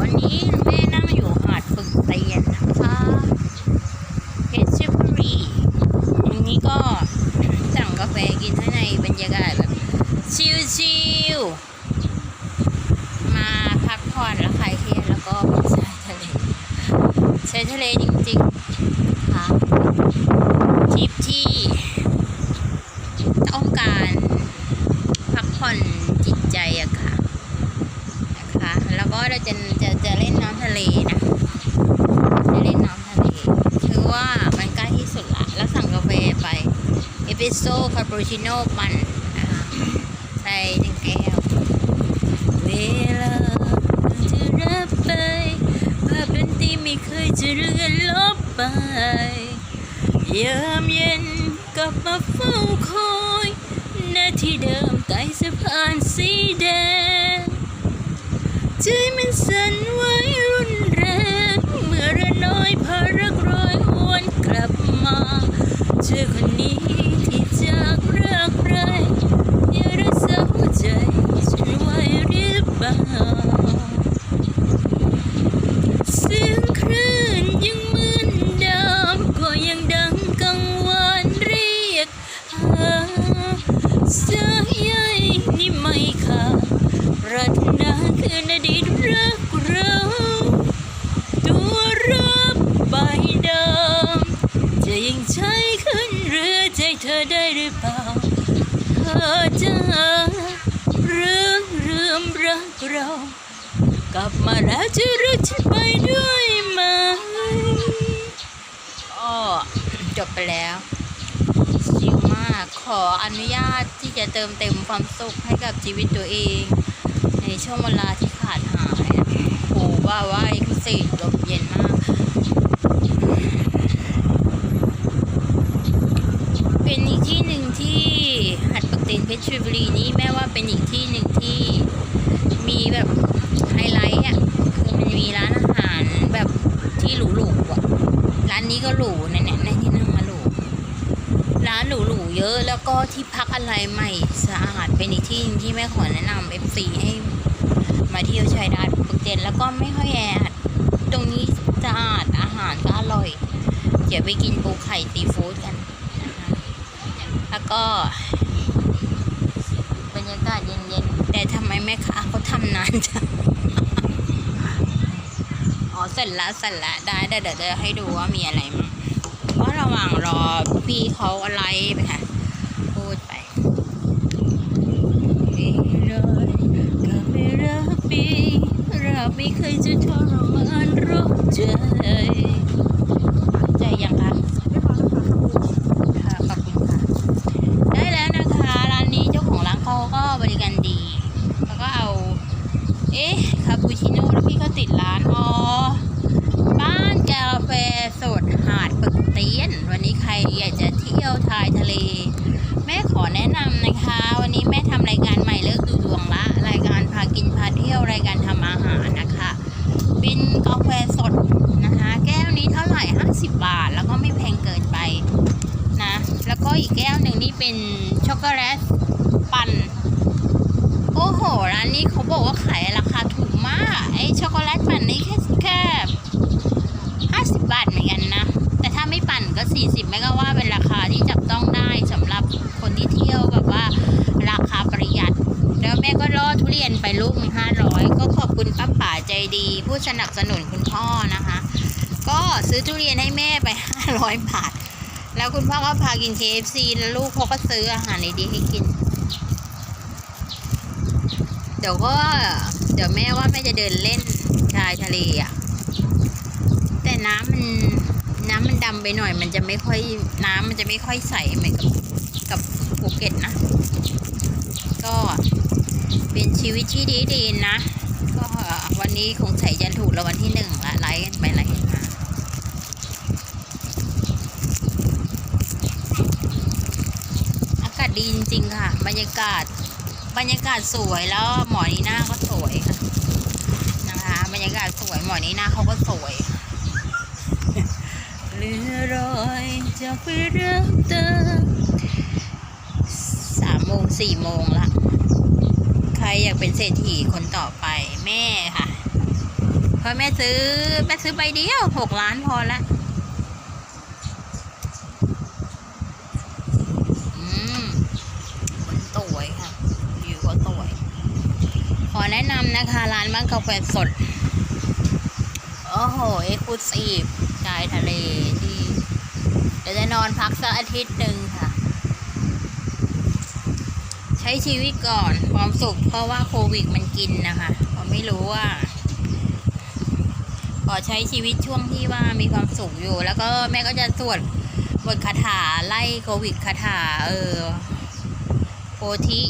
วันนี้แม่นั่งอยู่หาดฝึกเตียนนะคะเพชรบุรีวันนี้ก็สั่งกาแฟกินข้างในบรรยากาศแบบชิลๆมาพักผ่อนแล้วคลายเครียดแล้วก็ไปชายทะเลชายทะเลจริงๆค่ะทริปที่ต้องการพักผ่อนจิตใจอะค่ะ นะคะแล้วก็เราจะจะจะเล่นน้ำทะเลนะจะเล่นน้ำทะเลคือว่ามันใกล้ที่สุดละแล้วสั่งกาแฟไปเอสเปรส โซ่คาปูชิโน่ปั่นนะคะใส่หนึ่งแก้วเวลาจะรับไปภาพดนตรีไม่เคยจะเลือนลบไปยามเย็นกลับมาเฝ้าคอยหน้าที่เดิมใต้สะพานสีแดงใจมันสั่น ธอจะเรื่องเรื่องรักเรา กลับมาแล้วจะรักฉันไปด้วยไหมอ้อจบไปแล้วชิลมากขออนุญาตที่จะเติมเต็มความสุขให้กับชีวิตตัวเอง ในช่วงเวลาที่ขาดหายโอ้ว่าว่าพิเศษลมเย็นมาก เป็นอีกที่หนึ่งที่หัดปักเตนเพชรบุรีนี้แม่ว่าเป็นอีกที่หนึ่งที่มีแบบไฮไลท์อะคือมันมีร้านอาหารแบบที่หรูๆอะ ร้านนี้ก็หรูเนี่ยเนี่ยในที่นั่งมาหรู ร้านหรูๆเยอะแล้วก็ที่พักอะไรใหม่สะอาด เป็นอีกที่ที่แม่ขอแนะนำ FC ให้มาเที่ยวชายดาดปึกเจนแล้วก็ไม่ค่อยแออัดตรงนี้สะอาดอาหารก็อร่อย เดี๋ยวไปกินปูไข่ซีฟู้ดกันนะคะแล้วก็บรรยากาศเย็นๆ แต่ทำไมแม่ค้าเขาทำนานจังอ๋อเสร็จล้วเสร็จล้วได้เดี๋ยวเดี๋ยวเดี๋ยวให้ดูว่ามีอะไรมั้งว่าระหว่างรอพี่เขาอะไรไปค่ะ พูดไปเลยก็ไม่รักปีเรา ไม่เคยจะทรมานรู้ใจใจยังคะค่ะขอบคุณค่ะ ได้แล้วนะคะ ร้านนี้เจ้าของร้านเขาก็บริการดี แล้วก็เอา เอ๊ะ คาปูชิโน่แล้วพี่เขาติดร้าน อ๋อ บ้านกาแฟสดหาดปึกเตียน วันนี้ใครอยากจะเที่ยวชายทะเล แม่ขอแนะนำนะคะ วันนี้แม่ทำรายการใหม่เลิกดูดวงละ รายการพากินพาเที่ยวรายการทำอาหารนะคะ เป็น กาแฟสดนะคะ แก้วนี้เท่าไหร่ 50 บาท แล้วก็ไม่แพงเกินไปนะ แล้วก็อีกแก้วหนึ่งนี่เป็นช็อกโกแลตปั่นโอ้โหร้านนี้เขาบอกว่าขายราคาถูกมากไอ้ช็อกโกแลตปั่นนี่แค่แค่ห้าสิบบาทเหมือนกันนะ แต่ถ้าไม่ปั่นก็สี่สิบไม่ก็ว่าเป็นราคาที่จับต้องได้สำหรับคนที่เที่ยวแบบว่าราคาประหยัด แล้วแม่ก็ล่อทุเรียนไปลูกห้าร้อยก็ขอบคุณป้าป่าใจดี ผู้สนับสนุนคุณพ่อนะคะ ก็ซื้อทุเรียนให้แม่ไปห้าร้อยบาท แล้วคุณพ่อก็พากิน KFC แล้วลูกเขาก็ซื้ออาหารดีๆให้กิน เดี๋ยวก็เดี๋ยวแม่ว่าแม่จะเดินเล่นชายทะเลอะ แต่น้ำมันน้ำมันดำไปหน่อย มันจะไม่ค่อยน้ำมันจะไม่ค่อยใสเหมือนกับกับภูเก็ตนะ ก็ เป็นชีวิตที่ดีดีนะ ก็วันนี้คงใส่จะถูกแล้ววันที่หนึ่งละไลฟ์กันไปไลฟ์กันมาอากาศดีจริงๆค่ะ บรรยากาศบรรยากาศสวยแล้วหมอนีหน้าก็สวยค่ะนะคะ บรรยากาศสวยหมอนีหน้าเขาก็สวยเรือรอยจะไปเริ่มเติมสามโมงสี่โมงละ รอยากเป็นเศรษฐีคนต่อไปแม่ค่ะ เพราะแม่ซื้อแม่ซื้อใบเดียวหกล้านพอละอืมคนสวยค่ะวิวก็สวยขอแนะนำนะคะ ร้านบ้านกาแฟสด โอ้โห เอ็กซ์คลูซีฟชายทะเลที่เดี๋ยวจะนอนพักสักอาทิตย์หนึ่งค่ะ ใช้ชีวิตก่อนความสุขเพราะว่าโควิดมันกินนะคะผมไม่รู้ว่า ขอใช้ชีวิตช่วงที่ว่ามีความสุขอยู่ แล้วก็แม่ก็จะสวดบทคาถาไล่โควิดคาถาเออโพธิ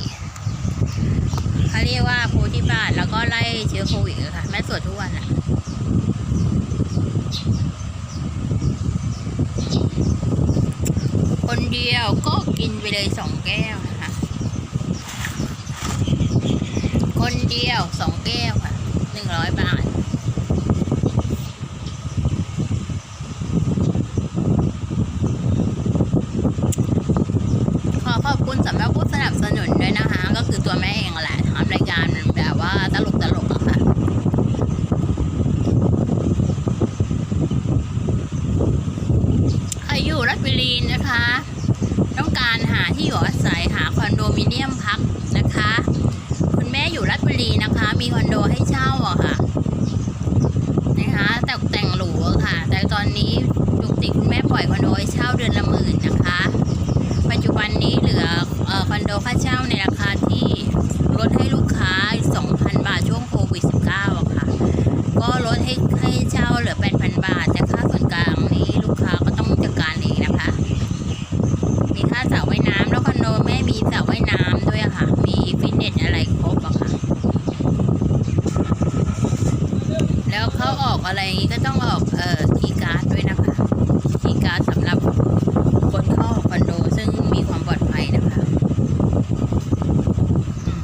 เขาเรียกว่าโพธิบาทแล้วก็ไล่เชื้อโควิดค่ะ แม่สวดทุกวันอะคนเดียวก็กินไปเลยสองแก้วนะ คนเดียวสองแก้วค่ะหนึ่งร้อยบาท ขอขอบคุณสำหรับผู้สนับสนุนด้วยนะคะ ก็คือตัวแม่เองแหละทำรายการแบบว่าตลกตลกๆอะค่ะ ใครอยู่รัฐบุรีนะคะ ต้องการหาที่อยู่อาศัยหาคอนโดมิเนียมพักนะคะ คุณแม่อยู่รัฐบุรีนะคะ มีคอนโดให้เช่าอะค่ะนะคะแต่แต่งหรูอะค่ะ แต่ตอนนี้ปกติคุณแม่ปล่อยคอนโดให้เช่าเดือนละหมื่นนะคะ ปัจจุบันนี้เหลือเอ่อคอนโดค่าเช่าในราคาที่ลดให้ลูกค้า 2,000 บาทช่วงโควิด -19 อะค่ะ ก็ลดให้ให้เช่าเหลือ 8,000 บาท แต่ค่าส่วนกลางนี้ลูกค้าก็ต้องจัดการเองนะคะ มีค่าสระว่ายน้ำแล้วคอนโดแม่มีสระว่ายน้ำด้วยอะค่ะ มีฟิตเนสอะไรครบอะค่ะ แล้วเขาออกอะไรอย่างงี้ก็ต้องออกเอ่อคีย์การ์ดด้วยนะคะคีย์การ์ดสำหรับคนเข้าออกคอนโดซึ่งมีความปลอดภัยนะคะอืม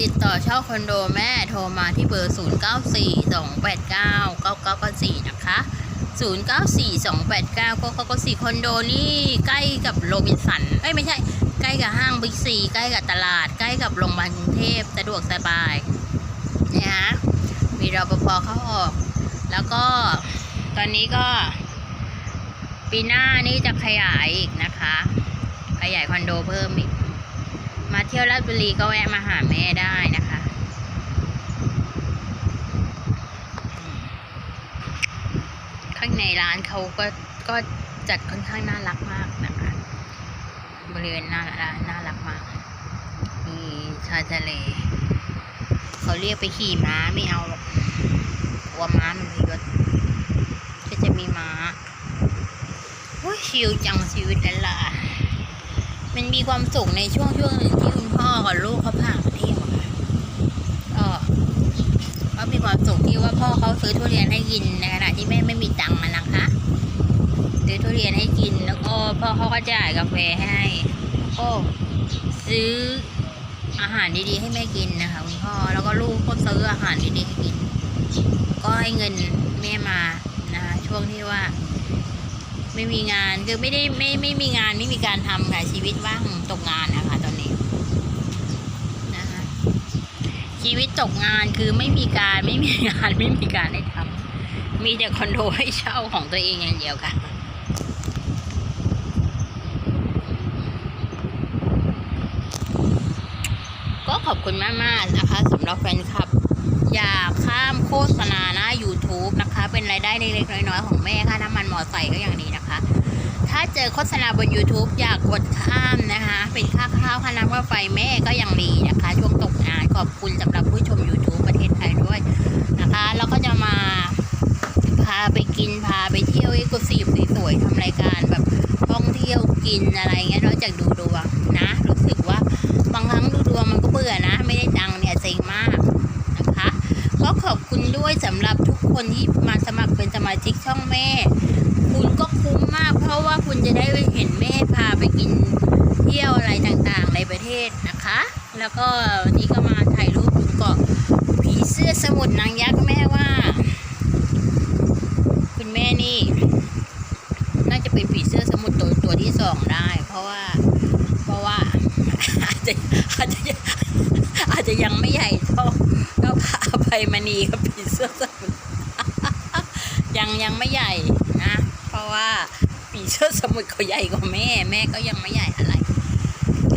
ติดต่อเช่าคอนโดแม่โทรมาที่เบอร์ 0 9 4 2 8 9 9 9 9 4 นะคะ 0 9 4 2 8 9 9 9 9 4 คอนโดนี่ใกล้กับโรบินสันเอ้ยไม่ใช่ ใกล้กับห้างบิ๊กซี ใกล้กับตลาด ใกล้กับโรงพยาบาลกรุงเทพสะดวกสบายนะฮะมีรปภเข้าออก แล้วก็ตอนนี้ก็ปีหน้านี่จะขยายอีกนะคะ ขยายคอนโดเพิ่มอีก มาเที่ยวราชบุรีก็แวะมาหาแม่ได้นะคะ ข้างในร้านเขาก็ก็จัดค่อนข้างน่ารักมากนะคะบริเวณหน้าร้านน่ารักมาก มีชายทะเลเขาเรียกไปขี่ม้าไม่เอาหรอกกลัวม้ามันมีรถก็จะมีม้าโอ้ยชิลจังชีวิตแล้วล่ะมันมีความสุขในช่วงช่วงหนึ่งที่คุณพ่อกับลูกเขาพามาเที่ยวอะค่ะก็ก็มี ความสุขที่ว่าพ่อเขาซื้อทุเรียนให้กินในขณะที่แม่ไม่มีตังค์มานะคะซื้อทุเรียนให้กินแล้วก็พ่อเขาก็จ่ายกาแฟให้ก็ซื้ออาหารดีๆให้แม่กินนะคะคุณพ่อแล้วก็ลูกก็ซื้ออาหารดีๆให้กิน ก็ให้เงินแม่มานะคะช่วงที่ว่า ไม่มีงานคือไม่ได้ไม่ไม่มีงานไม่มีการทำค่ะชีวิตว่างตกงานนะคะ ชีวิตตกงานคือไม่มีการไม่มีงานไม่มีการให้ทำมีแต่คอนโดให้เช่าของตัวเองอย่างเดียวค่ะก็ขอบคุณมากมากๆนะคะสำหรับแฟนคลับ อย่าข้ามโฆษณาหน้า YouTube นะคะ เป็นรายได้เล็กๆน้อยๆของแม่ค่าน้ำมันมอไซค์ก็อย่างนี้นะคะ ถ้าเจอโฆษณาบน YouTube อย่ากกดข้ามนะคะ เป็นค่าข้าวค่าน้ำค่าไฟแม่ก็ยังดีนะคะ ช่วงตกงานขอบคุณสำหรับผู้ชม YouTube ประเทศไทยด้วยนะคะแล้วก็จะมาพาไปกินพาไปเที่ยวเอกซีฟสวยๆทำรายการแบบท่องเที่ยวกินอะไรเงี้ยนอกจากดูดวงนะรู้สึกว่าบางครั้งดูดวงมันก็เบื่อนะ ไม่ได้ตังเนี่ยเซ็งมากนะคะก็ขอบคุณด้วยสำหรับทุกคนที่มาสมัครเป็นสมาชิกช่องแม่ คุณก็คุ้มมาก เพราะว่าคุณจะได้เห็นแม่พาไปกินเที่ยวอะไรต่างๆในประเทศนะคะ แล้วก็นนี้ก็มาถ่ายรูปคุณเกาะผีเสื้อสมุทรนางยักษ์แม่ว่า คุณแม่นี่ น่าจะเป็นผีเสื้อสมุทรตัวตัวที่สองได้ เพราะว่า เพราะว่าอาจจะอาจจะอาจจะยังไม่ใหญ่เท่าเท่ามณีกับผีเสื้อสมุทรยังยังไม่ใหญ่นะ เพราะว่าผีเสื้อสมุทรเขาใหญ่กว่าแม่ แม่ก็ยังไม่ใหญ่อะไร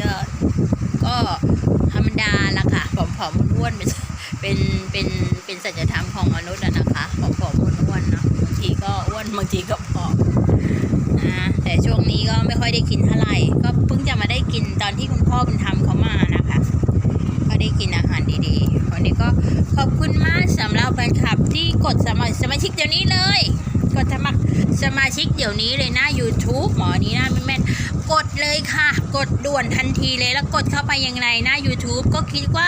ก็ก็ธรรมดาละค่ะผอมๆอ้วนๆเป็นเป็นเป็นเป็นสัจธรรมของมนุษย์นะคะผอมๆอ้วนๆนะบางทีก็อ้วนบางทีก็ผอมนะแต่ช่วงนี้ก็ไม่ค่อยได้กินเท่าไหร่ก็เพิ่งจะมาได้กินตอนที่คุณพ่อคุณทำเขามานะคะก็ได้กินอาหารดีๆวันนี้ก็ขอบคุณมากสำหรับแฟนคลับที่กดสมัครสมาชิกเดี๋ยวนี้เลย กดสมัครสมาชิกเดี๋ยวนี้เลยนะ YouTube หมอนี้นะแม่กดเลยค่ะ กดด่วนทันทีเลยแล้วกดเข้าไปยังไงนะ YouTube ก็คิดว่า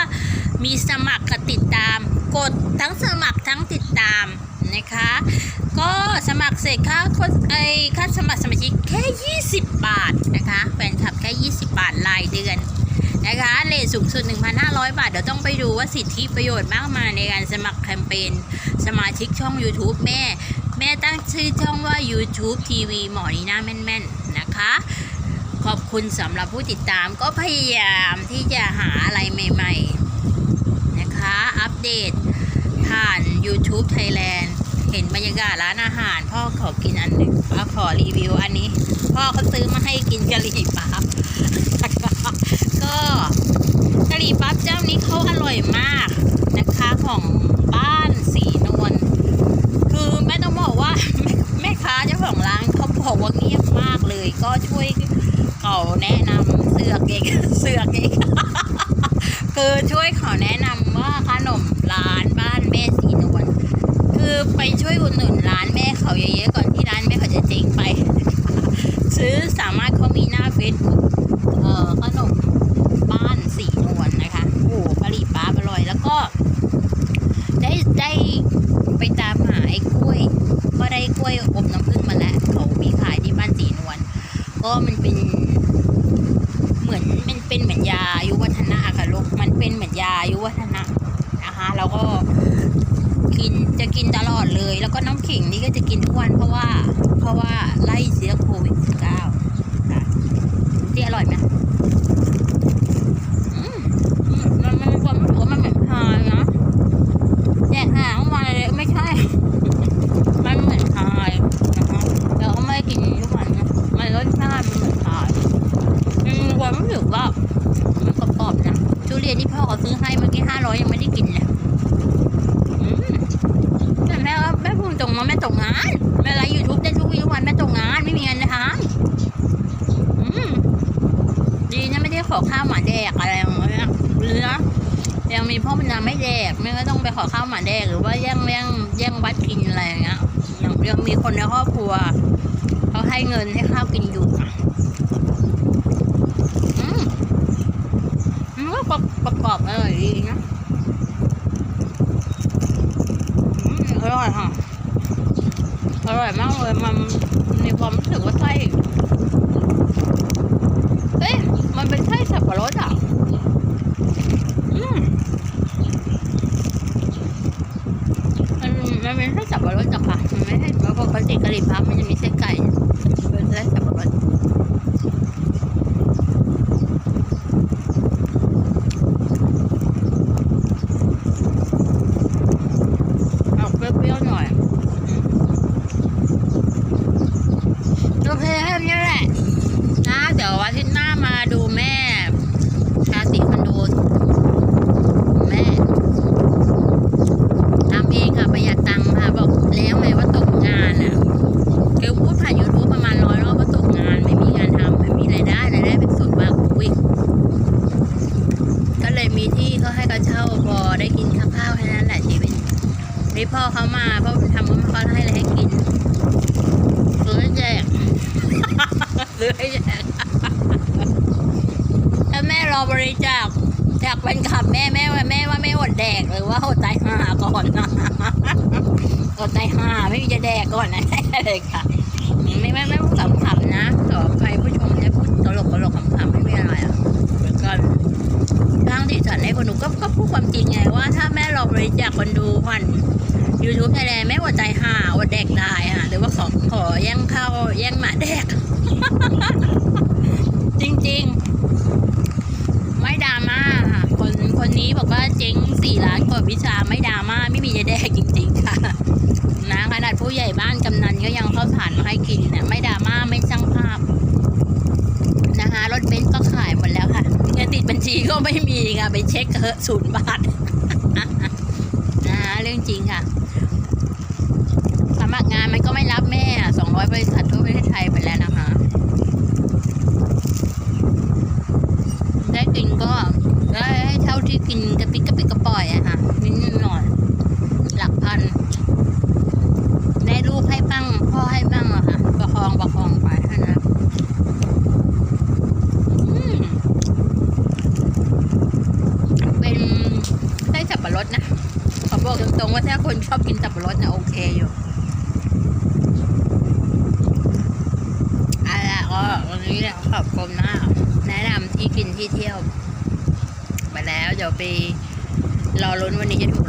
มีสมัครกับติดตาม กดทั้งสมัครทั้งติดตามนะคะ ก็สมัครเสร็จค่าโฆษไอค่าสมัครสมาชิกแค่ 20 บาทนะคะแฟนคลับแค่ 20 บาทรายเดือนนะคะเลทสูงสุด 1,500 บาท เดี๋ยวต้องไปดูว่าสิทธิประโยชน์มากมายในการสมัครแคมเปญสมาชิกช่อง YouTube แม่ ม่ตั้งชื่อช่องว่า YouTube TV หมอนีน่าแม่นๆนะคะ ขอบคุณสำหรับผู้ติดตามก็พยายามที่จะหาอะไรใหม่ๆนะคะ อัปเดตผ่าน YouTube Thailand เห็นบรรยากาศร้านอาหาร พ่อขอกินอันหนึ่งพ่อขอรีวิวอันนี้ พ่อเขาซื้อมาให้กินกะหรี่ปั๊บก็กะหรี่ปั๊บเจ้านี้เขาอร่อยมากนะคะของบ้านสีนวลคือแม่ต้องบอกว่า แม่แม่ค้าเจ้าของร้านเขาบอกว่าเงียบมากเลย ก็ช่วยเขา แนะนำเสือกเองเสือกเองคือช่วยเขาแนะนำว่าขนมร้านบ้านแม่สีนวลคือไปช่วยอุดหนุนร้านแม่เขาเยอะๆก่อนที่ร้านแม่เขาจะเจ๊งไป ซื้อสามารถเขามีหน้าเฟซบุ๊กเอ่อขนมบ้านสีนวลนะคะโอ้โหกะหรี่ปั๊บอร่อยแล้วก็ ได้ได้ไปตามหาไอ้กล้วย ก็ได้กล้วยอบน้ำผึ้งมาแล้วเขามีขายที่บ้านสีนวลก็มันเป็น เป็นเหมือนยาอายุวัฒนะค่ะลูกมันเป็นเหมือนยาอายุวัฒนะนะคะแล้วก็กินจะกินตลอดเลย แล้วก็น้ำขิงนี่ก็จะกินทุกวันเพราะว่า เพราะว่าไล่เชื้อโควิด -19 ค่ะที่อร่อยไหมอืมอืมมันมันมีความรู้สึกว่ามันเหมือนพายนะแยกหางมาเลยไม่ใช่ มันเหมือนพายนะคะแต่ก็ไม่ได้กินทุกวันนะมันรสชาติมันเหมือนพายอืมความรู้สึกว่ามันกรอบๆนะทุเรียนที่พ่อเขาซื้อให้เมื่อกี้ห้าร้อยยังไม่ได้กินเลยอืมแต่แม่ว่าแม่พูดตรงว่าแม่ตกงานแม่ไลฟ์ยูทูบได้ทุกวี่ทุกวันแม่ตกงานไม่มีเงินนะคะ อืมดีนะไม่ได้ขอข้าวหมาแดกอะไรอย่างเงี้ยหรือนะยังมีพ่อเป็นนาไม่แดกไม่ก็ต้องไปขอข้าวหมาแดกหรือว่าแย่งแย่งแย่งวัดกินอะไรอย่างเงี้ย ยังมีคนในครอบครัวเขาให้เงินให้ข้าวกินอยู่อะอืมมันก็ประกอบอร่อยดีนะอืมอร่อยค่ะอร่อยมากเลยมันมีความรู้สึกว่าไส้ เอ๊ะ มันเป็นไส้สับปะรดอะ อืมมันมันเป็นไส้สับปะรดอะค่ะ มันไม่ ใช่เพราะปกติกะหรี่พับมันจะมีเส้นไก่ เป็นไส้สับปะรดออกเปรี้ยวๆหน่อยอืมโอเคแค่นี้แหละ นะเดี๋ยวอาทิตย์หน้ามาดูแม่ ชาติคอนโดแม่ทำเองค่ะประหยัดตังค์ค่ะ บอกแล้วไงว่าตกงานอะเกลพูดผ่านยูทูบประมาณร้อยรอบว่าตกงาน ไม่มีงานทำไม่มีรายได้รายได้เป็นส่วนมากอุ้ยก็เลยมีที่ก็ให้เขาเช่าพอได้กินข้าวๆแค่นั้นแหละชีวิตนี่พ่อเขามาพ่อทำว่าเขาให้อะไรให้กินซื้อให้แจก ซื้อให้แจก ถ้าแม่รอบริจาคจากแฟนคลับแม่แม่ว่าแม่ว่าไม่อดแดกหรือว่าอดตายห่าก่อนนะ อดตายห่าไม่มีจะแด ก่อนนะเลยค่ะ ไม่ไม่ไม่พูดขำๆนะต่อใครผู้ชมจะพูดตลกตลกขำๆไม่มีอะไรอะเหมือนกันสร้างสีสันให้คนดูก็ก็พูดความจริงไงว่า ถ้าแม่เรอบริจาคคนดูผ่านยูทูบไทยแลนด์แม่อดใจห่าอดแดกได้อะหรือว่าขอขอแย่งข้าวแย่งหมาแดก จริงๆ ไม่ดราม่าค่ะคนคนนี้บอกว่าเจ๊งสี่ล้านกว่าวิชาไม่ดราม่าไม่มีจะแดกจริง ๆ ค่ะ นะขนาดผู้ใหญ่บ้านกำนันก็ยังเข้าสารมาให้กินเนี่ยไม่ดราม่าไม่ช่างภาพนะคะรถเบนซ์ก็ขายหมดแล้วค่ะเงินติดบัญชีก็ไม่มีค่ะไปเช็คเถอะศูนย์บาทนะคะเรื่องจริงค่ะสมัครงานมันก็ไม่รับแม่สองร้อยบริษัททั่วประเทศไทยไปแล้วนะคะ ได้กินก็ได้เท่าที่กินกระปิกกระปิกกระปล่อยอะค่ะนิดหน่อย หลักพัน ได้ลูกให้บ้างพ่อให้บ้างอะค่ะ ประคองประคองไปเท่านั้นอืมเป็นไส้สับปะรดนะขอบอกตรงๆว่าถ้าคน ชอบกินสับปะรดนะโอเคอยู่อะไรก็วันนี้เนี่ยขอบคุณมากแนะนำที่กินที่เที่ยว ไปแล้ว เดี๋ยวไปรอลุ้นวันนี้จะถูก